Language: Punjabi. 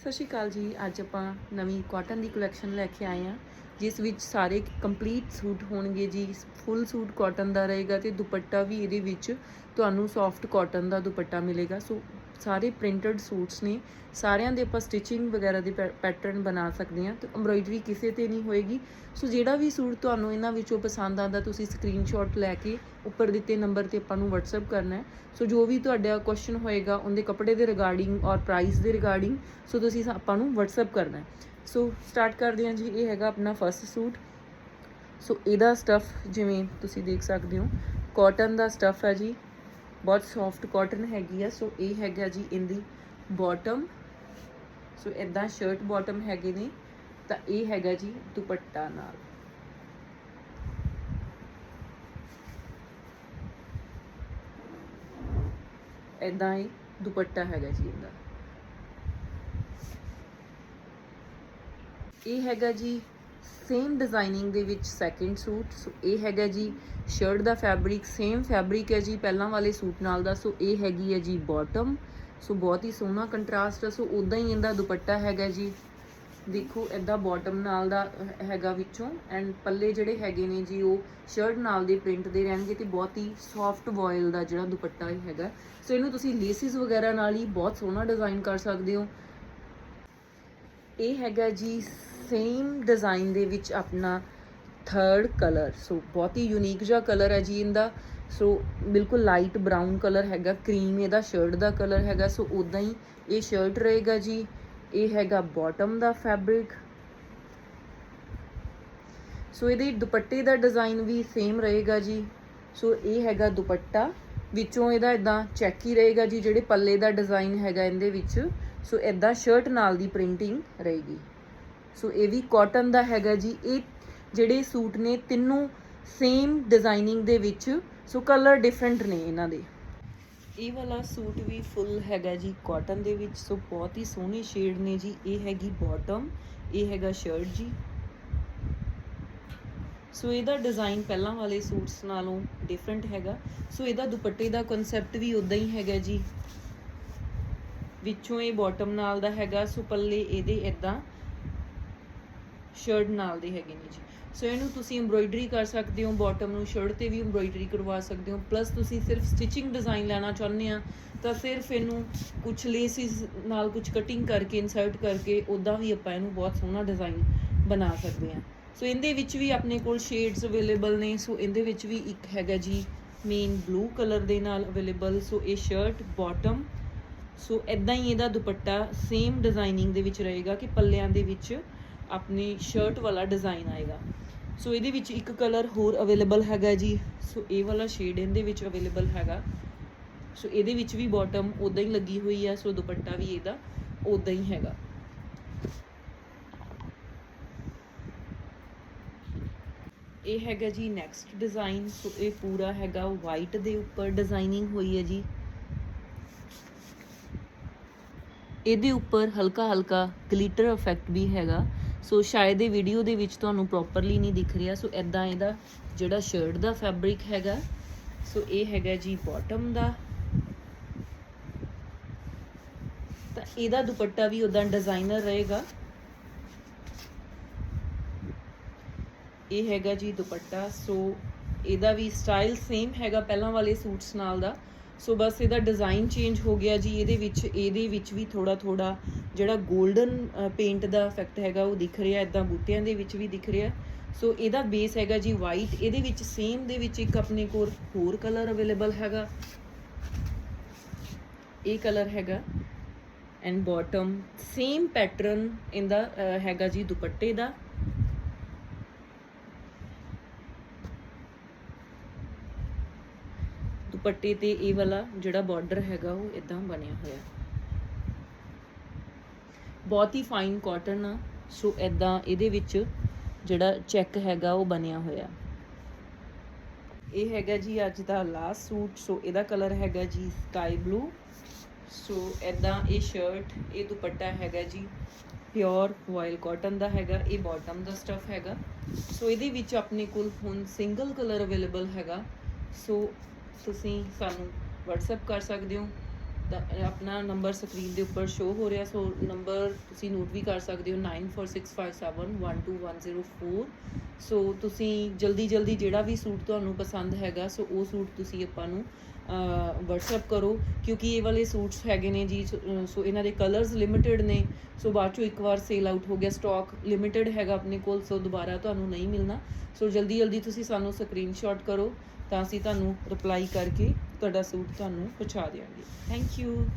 ਸਤਿ ਸ਼੍ਰੀ ਅਕਾਲ ਜੀ। ਅੱਜ ਆਪਾਂ ਨਵੀਂ ਕਾਟਨ ਦੀ ਕਲੈਕਸ਼ਨ ਲੈ ਕੇ ਆਏ ਹਾਂ, ਜਿਸ ਵਿੱਚ ਸਾਰੇ ਕੰਪਲੀਟ ਸੂਟ ਹੋਣਗੇ ਜੀ। ਫੁੱਲ ਸੂਟ ਕਾਟਨ ਦਾ ਰਹੇਗਾ ਤੇ ਦੁਪੱਟਾ ਵੀ ਇਹਦੇ ਵਿੱਚ ਤੁਹਾਨੂੰ ਸੌਫਟ ਕਾਟਨ ਦਾ ਦੁਪੱਟਾ ਮਿਲੇਗਾ। ਸੋ ਸਾਰੇ ਪ੍ਰਿੰਟਡ ਸੂਟਸ ਨੇ। ਸਾਰਿਆਂ ਦੇ ਆਪਾਂ ਸਟਿਚਿੰਗ ਵਗੈਰਾ ਦੇ ਪੈਟਰਨ ਬਣਾ ਸਕਦੇ ਹਾਂ। ਤੇ ਐਮਬ੍ਰੋਇਡਰੀ ਕਿਸੇ ਤੇ ਨਹੀਂ ਹੋਏਗੀ। ਸੋ ਜਿਹੜਾ ਵੀ ਸੂਟ ਤੁਹਾਨੂੰ ਇਹਨਾਂ ਵਿੱਚੋਂ ਪਸੰਦ ਆਉਂਦਾ, ਤੁਸੀਂ ਸਕਰੀਨਸ਼ਾਟ ਲੈ ਕੇ ਉੱਪਰ ਦਿੱਤੇ ਨੰਬਰ ਤੇ ਆਪਾਂ ਨੂੰ WhatsApp ਕਰਨਾ ਹੈ। ਸੋ ਜੋ ਵੀ ਤੁਹਾਡਾ ਕੁਐਸਚਨ ਹੋਏਗਾ, ਉਹਦੇ ਕੱਪੜੇ ਦੇ ਰਿਗਾਰਡਿੰਗ ਔਰ ਪ੍ਰਾਈਸ ਦੇ ਰਿਗਾਰਡਿੰਗ ਸੋ ਤੁਸੀਂ ਆਪਾਂ ਨੂੰ WhatsApp ਕਰਨਾ ਹੈ। ਸੋ ਸਟਾਰਟ ਕਰਦੇ ਹਾਂ ਜੀ। ਇਹ ਹੈਗਾ ਆਪਣਾ ਫਰਸਟ ਸੂਟ ਸੋ ਇਹਦਾ ਸਟਫ ਜਿਵੇਂ ਤੁਸੀਂ ਦੇਖ ਸਕਦੇ ਹੋ। ਕਾਟਨ ਦਾ ਸਟਫ ਹੈ ਜੀ। ਬਹੁਤ ਸੌਫਟ ਕਾਟਨ ਹੈਗੀ ਆ, ਸੋ ਇਹ ਹੈਗਾ ਜੀ ਇਹਦੀ ਬਾਟਮ ਸੋ ਇਦਾਂ ਸ਼ਰਟ ਬਾਟਮ ਹੈਗੇ ਨੇ, ਤਾਂ ਇਹ ਹੈਗਾ ਜੀ ਦੁਪੱਟਾ ਨਾਲ। ਇਦਾਂ ਹੀ ਦੁਪੱਟਾ ਹੈਗਾ ਜੀ ਇਹਦਾ। ਇਹ ਹੈਗਾ ਜੀ ਸੇਮ ਡਿਜ਼ਾਈਨਿੰਗ ਦੇ ਵਿੱਚ ਸੈਕਿੰਡ ਸੂਟ ਸੋ ਇਹ ਹੈਗਾ ਜੀ ਸ਼ਰਟ ਦਾ ਫੈਬਰਿਕ ਸੇਮ ਫੈਬਰਿਕ ਹੈ ਜੀ ਪਹਿਲਾਂ ਵਾਲੇ ਸੂਟ ਨਾਲ ਦਾ ਸੋ ਇਹ ਹੈਗੀ ਹੈ ਜੀ ਬਾਟਮ ਸੋ ਬਹੁਤ ਹੀ ਸੋਹਣਾ ਕੰਟਰਾਸਟ ਹੈ ਸੋ ਉਦਾਂ ਹੀ ਇਹਦਾ ਦੁਪੱਟਾ ਹੈਗਾ ਜੀ। ਦੇਖੋ ਇਦਾਂ ਬਾਟਮ ਨਾਲ ਦਾ ਹੈਗਾ ਵਿੱਚੋਂ ਐਂਡ ਪੱਲੇ ਜਿਹੜੇ ਹੈਗੇ ਨੇ ਜੀ, ਉਹ ਸ਼ਰਟ ਨਾਲ ਦੇ ਪ੍ਰਿੰਟ ਦੇ ਰਹਿਣਗੇ ਤੇ ਬਹੁਤ ਹੀ ਸੌਫਟ ਵੋਇਲ ਦਾ ਜਿਹੜਾ ਦੁਪੱਟਾ ਹੈਗਾ। ਸੋ ਇਹਨੂੰ ਤੁਸੀਂ ਲੇਸਿਸ ਵਗੈਰਾ ਨਾਲ ਹੀ ਬਹੁਤ ਸੋਹਣਾ ਡਿਜ਼ਾਈਨ ਕਰ ਸਕਦੇ ਹੋ। ਇਹ ਹੈਗਾ ਜੀ ਸੇਮ ਡਿਜ਼ਾਈਨ ਦੇ ਵਿੱਚ ਆਪਣਾ ਥਰਡ ਕਲਰ ਸੋ ਬਹੁਤ ਹੀ ਯੂਨੀਕ ਜਿਹਾ ਕਲਰ ਹੈ ਜੀ ਇਹਦਾ। ਸੋ ਬਿਲਕੁਲ ਲਾਈਟ ਬਰਾਊਨ ਕਲਰ ਹੈਗਾ ਕਰੀਮ ਇਹਦਾ ਸ਼ਰਟ ਦਾ ਕਲਰ ਹੈਗਾ ਸੋ ਉਦਾਂ ਹੀ ਇਹ ਸ਼ਰਟ ਰਹੇਗਾ ਜੀ। ਇਹ ਹੈਗਾ ਬਾਟਮ ਦਾ ਫੈਬਰਿਕ ਸੋ ਇਹਦੇ ਦੁਪੱਟੇ ਦਾ ਡਿਜ਼ਾਈਨ ਵੀ ਸੇਮ ਰਹੇਗਾ ਜੀ। ਸੋ ਇਹ ਹੈਗਾ ਦੁਪੱਟਾ, ਵਿੱਚੋਂ ਇਹਦਾ ਇਦਾਂ ਚੈੱਕ ਹੀ ਰਹੇਗਾ ਜੀ, ਜਿਹੜੇ ਪੱਲੇ ਦਾ ਡਿਜ਼ਾਈਨ ਹੈਗਾ ਇਹਦੇ ਵਿੱਚ। ਸੋ ਇਦਾਂ ਸ਼ਰਟ ਨਾਲ ਦੀ ਪ੍ਰਿੰਟਿੰਗ ਰਹੇਗੀ। ਸੋ ਇਹ ਵੀ ਕਾਟਨ ਦਾ ਹੈਗਾ ਜੀ। ਇਹ ਜਿਹੜੇ ਸੂਟ ਨੇ, ਤਿੰਨੋਂ ਸੇਮ ਡਿਜ਼ਾਈਨਿੰਗ ਦੇ ਵਿੱਚ। ਸੋ ਕਲਰ ਡਿਫਰੈਂਟ ਨੇ ਇਹਨਾਂ ਦੇ। ਇਹ ਵਾਲਾ ਸੂਟ ਵੀ ਫੁੱਲ ਹੈਗਾ ਜੀ ਕਾਟਨ ਦੇ ਵਿੱਚ। ਸੋ ਬਹੁਤ ਹੀ ਸੋਹਣੇ ਸ਼ੇਡ ਨੇ ਜੀ। ਇਹ ਹੈਗੀ ਬਾਟਮ ਇਹ ਹੈਗਾ ਸ਼ਰਟ ਜੀ। ਸੋ ਇਹਦਾ ਡਿਜ਼ਾਈਨ ਪਹਿਲਾਂ ਵਾਲੇ ਸੂਟਸ ਨਾਲੋਂ ਡਿਫਰੈਂਟ ਹੈਗਾ। ਸੋ ਇਹਦਾ ਦੁਪੱਟੇ ਦਾ ਕਨਸੈਪਟ ਵੀ ਉਦਾਂ ਹੀ ਹੈਗਾ ਜੀ। ਵਿੱਚੋਂ ਇਹ ਬਾਟਮ ਨਾਲ ਦਾ ਹੈਗਾ। ਸੋ ਪੱਲੇ ਇਹਦੇ ਇਦਾਂ ਸ਼ਰਟ ਨਾਲ ਦੇ ਹੈਗੇ ਨੇ ਜੀ। ਸੋ ਇਹਨੂੰ ਤੁਸੀਂ ਐਮਬ੍ਰੋਇਡਰੀ ਕਰ ਸਕਦੇ ਹੋ ਬਾਟਮ ਨੂੰ ਸ਼ਰਟ ਤੇ ਵੀ ਐਮਬ੍ਰੋਇਡਰੀ ਕਰਵਾ ਸਕਦੇ ਹੋ ਪਲੱਸ ਤੁਸੀਂ ਸਿਰਫ ਸਟਿਚਿੰਗ ਡਿਜ਼ਾਈਨ ਲੈਣਾ ਚਾਹੁੰਦੇ ਆ, ਤਾਂ ਸਿਰਫ ਇਹਨੂੰ ਕੁਝ ਲੇਸਿਸ ਨਾਲ ਕੁਝ ਕਟਿੰਗ ਕਰਕੇ ਇਨਸਰਟ ਕਰਕੇ ਉਦਾਂ ਵੀ ਆਪਾਂ ਇਹਨੂੰ ਬਹੁਤ ਸੋਹਣਾ ਡਿਜ਼ਾਈਨ ਬਣਾ ਸਕਦੇ ਆ। ਸੋ ਇਹਦੇ ਵਿੱਚ ਵੀ ਆਪਣੇ ਕੋਲ ਸ਼ੇਡਸ ਅਵੇਲੇਬਲ ਨੇ ਸੋ ਇਹਦੇ ਵਿੱਚ ਵੀ ਇੱਕ ਹੈਗਾ ਜੀ ਮੇਨ ਬਲੂ ਕਲਰ ਦੇ ਨਾਲ ਅਵੇਲੇਬਲ ਸੋ ਇਹ ਸ਼ਰਟ ਬਾਟਮ ਸੋ ਇਦਾਂ ਹੀ ਇਹਦਾ ਦੁਪੱਟਾ ਸੇਮ ਡਿਜ਼ਾਈਨਿੰਗ ਦੇ ਵਿੱਚ ਰਹੇਗਾ ਕਿ ਪੱਲਿਆਂ ਦੇ ਵਿੱਚ ਆਪਣੀ ਸ਼ਰਟ ਵਾਲਾ ਡਿਜ਼ਾਈਨ ਆਏਗਾ। ਸੋ ਇਹਦੇ ਵਿੱਚ ਇੱਕ ਕਲਰ ਹੋਰ ਅਵੇਲੇਬਲ ਹੈਗਾ ਜੀ। ਸੋ ਇਹ ਵਾਲਾ ਸ਼ੇਡ ਇਹਦੇ ਵਿੱਚ ਅਵੇਲੇਬਲ ਹੈਗਾ। ਸੋ ਇਹਦੇ ਵਿੱਚ ਵੀ ਬਾਟਮ ਉਦਾਂ ਹੀ ਲੱਗੀ ਹੋਈ ਹੈ ਸੋ ਦੁਪੱਟਾ ਵੀ ਇਹਦਾ ਉਦਾਂ ਹੀ ਹੈਗਾ। ਇਹ ਹੈਗਾ ਜੀ ਨੈਕਸਟ ਡਿਜ਼ਾਈਨ ਸੋ ਇਹ ਪੂਰਾ ਹੈਗਾ ਵਾਈਟ ਦੇ ਉੱਪਰ ਡਿਜ਼ਾਈਨਿੰਗ ਹੋਈ ਹੈ ਜੀ। ਇਹਦੇ ਉੱਪਰ ਹਲਕਾ ਹਲਕਾ ਗਲਿਟਰ ਇਫੈਕਟ ਵੀ ਹੈਗਾ। ਸੋ ਸ਼ਾਇਦ ਇਹ ਵੀਡੀਓ ਦੇ ਵਿੱਚ ਤੁਹਾਨੂੰ ਪ੍ਰੋਪਰਲੀ ਨਹੀਂ ਦਿਖ ਰਿਹਾ। ਸੋ ਐਦਾਂ ਇਹਦਾ ਜਿਹੜਾ ਸ਼ਰਟ ਦਾ ਫੈਬਰਿਕ ਹੈਗਾ, ਸੋ ਇਹ ਹੈਗਾ ਜੀ ਬਾਟਮ ਦਾ। ਤਾਂ ਇਹਦਾ ਦੁਪੱਟਾ ਵੀ ਉਦਾਂ ਡਿਜ਼ਾਈਨਰ ਰਹੇਗਾ। ਇਹ ਹੈਗਾ ਜੀ ਦੁਪੱਟਾ। ਸੋ ਇਹਦਾ ਵੀ ਸਟਾਈਲ ਸੇਮ ਹੈਗਾ ਪਹਿਲਾਂ ਵਾਲੇ ਸੂਟਸ ਨਾਲ ਦਾ। ਸੋ ਬਸ ਇਹਦਾ ਡਿਜ਼ਾਈਨ ਚੇਂਜ ਹੋ ਗਿਆ ਜੀ। ਇਹਦੇ ਵਿੱਚ ਇਹਦੇ ਵਿੱਚ ਵੀ ਥੋੜਾ ਥੋੜਾ ਜਿਹੜਾ 골ਡਨ ਪੇਂਟ ਦਾ ਇਫੈਕਟ ਹੈਗਾ, ਉਹ ਦਿਖ ਰਿਹਾ। ਇਦਾਂ ਬੂਟਿਆਂ ਦੇ ਵਿੱਚ ਵੀ ਦਿਖ ਰਿਹਾ। ਸੋ ਇਹਦਾ ਬੇਸ ਹੈਗਾ ਜੀ ਵਾਈਟ ਇਹਦੇ ਵਿੱਚ ਸੇਮ ਦੇ ਵਿੱਚ ਇੱਕ ਆਪਣੇ ਕੋਲ ਹੋਰ ਕਲਰ ਅਵੇਲੇਬਲ ਹੈਗਾ। ਇਹ ਕਲਰ ਹੈਗਾ। ਐਂਡ ਬਾਟਮ ਸੇਮ ਪੈਟਰਨ ਇਹਦਾ ਹੈਗਾ ਜੀ ਦੁਪੱਟੇ ਦਾ। ਦੁਪੱਟੇ ਤੇ ਇਹ ਵਾਲਾ ਜਿਹੜਾ ਬਾਰਡਰ ਹੈਗਾ ਉਹ ਇਦਾਂ ਬਣਿਆ ਹੋਇਆ। ਬਹੁਤ ਹੀ ਫਾਈਨ ਕਾਟਨ ਆ, ਸੋ ਇਦਾਂ ਇਹਦੇ ਵਿੱਚ ਜਿਹੜਾ ਚੈੱਕ ਹੈਗਾ ਉਹ ਬਣਿਆ ਹੋਇਆ। ਇਹ ਹੈਗਾ ਜੀ ਅੱਜ ਦਾ ਲਾਸਟ ਸੂਟ, ਸੋ ਇਹਦਾ ਕਲਰ ਹੈਗਾ ਜੀ ਸਕਾਈ ਬਲੂ ਸੋ ਇਦਾਂ ਇਹ ਸ਼ਰਟ ਇਹ ਦੁਪੱਟਾ ਹੈਗਾ ਜੀ ਪਿਓਰ ਵਾਇਲ ਕਾਟਨ ਦਾ ਹੈਗਾ, ਇਹ ਬਾਟਮ ਦਾ ਸਟਫ ਹੈਗਾ। ਸੋ ਇਹਦੇ ਵਿੱਚ ਆਪਣੇ ਕੋਲ ਹੁਣ ਸਿੰਗਲ ਕਲਰ ਅਵੇਲੇਬਲ ਹੈਗਾ। ਸੋ ਤੁਸੀਂ ਸਾਨੂੰ WhatsApp ਕਰ ਸਕਦੇ ਹੋ। ਤਾਂ ਆਪਣਾ ਨੰਬਰ ਸਕਰੀਨ ਦੇ ਉੱਪਰ ਸ਼ੋ ਹੋ ਰਿਹਾ। ਸੋ ਨੰਬਰ ਤੁਸੀਂ ਨੋਟ ਵੀ ਕਰ ਸਕਦੇ ਹੋ 9465712104 ਸੋ ਤੁਸੀਂ ਜਲਦੀ ਜਲਦੀ ਜਿਹੜਾ ਵੀ ਸੂਟ ਤੁਹਾਨੂੰ ਪਸੰਦ ਹੈਗਾ, ਸੋ ਉਹ ਸੂਟ ਤੁਸੀਂ ਆਪਾਂ ਨੂੰ WhatsApp ਕਰੋ। ਕਿਉਂਕਿ ਇਹ ਵਾਲੇ ਸੂਟਸ ਹੈਗੇ ਨੇ ਜੀ, ਸੋ ਸੋ ਇਹਨਾਂ ਦੇ ਕਲਰਸ ਲਿਮਿਟਿਡ ਨੇ। ਸੋ ਬਾਅਦ ਚੋਂ ਇੱਕ ਵਾਰ ਸੇਲ ਆਊਟ ਹੋ ਗਿਆ। ਸਟਾਕ ਲਿਮਿਟਿਡ ਹੈਗਾ ਆਪਣੇ ਕੋਲ, ਸੋ ਦੁਬਾਰਾ ਤੁਹਾਨੂੰ ਨਹੀਂ ਮਿਲਣਾ। ਸੋ ਜਲਦੀ ਜਲਦੀ ਤੁਸੀਂ ਸਾਨੂੰ ਸਕਰੀਨਸ਼ਾਟ ਕਰੋ। ਤਾਂ ਅਸੀਂ ਤੁਹਾਨੂੰ ਰਿਪਲਾਈ ਕਰਕੇ ਤੁਹਾਡਾ ਸੂਟ ਤੁਹਾਨੂੰ ਪਹੁੰਚਾ ਦੇਵਾਂਗੇ ਥੈਂਕ ਯੂ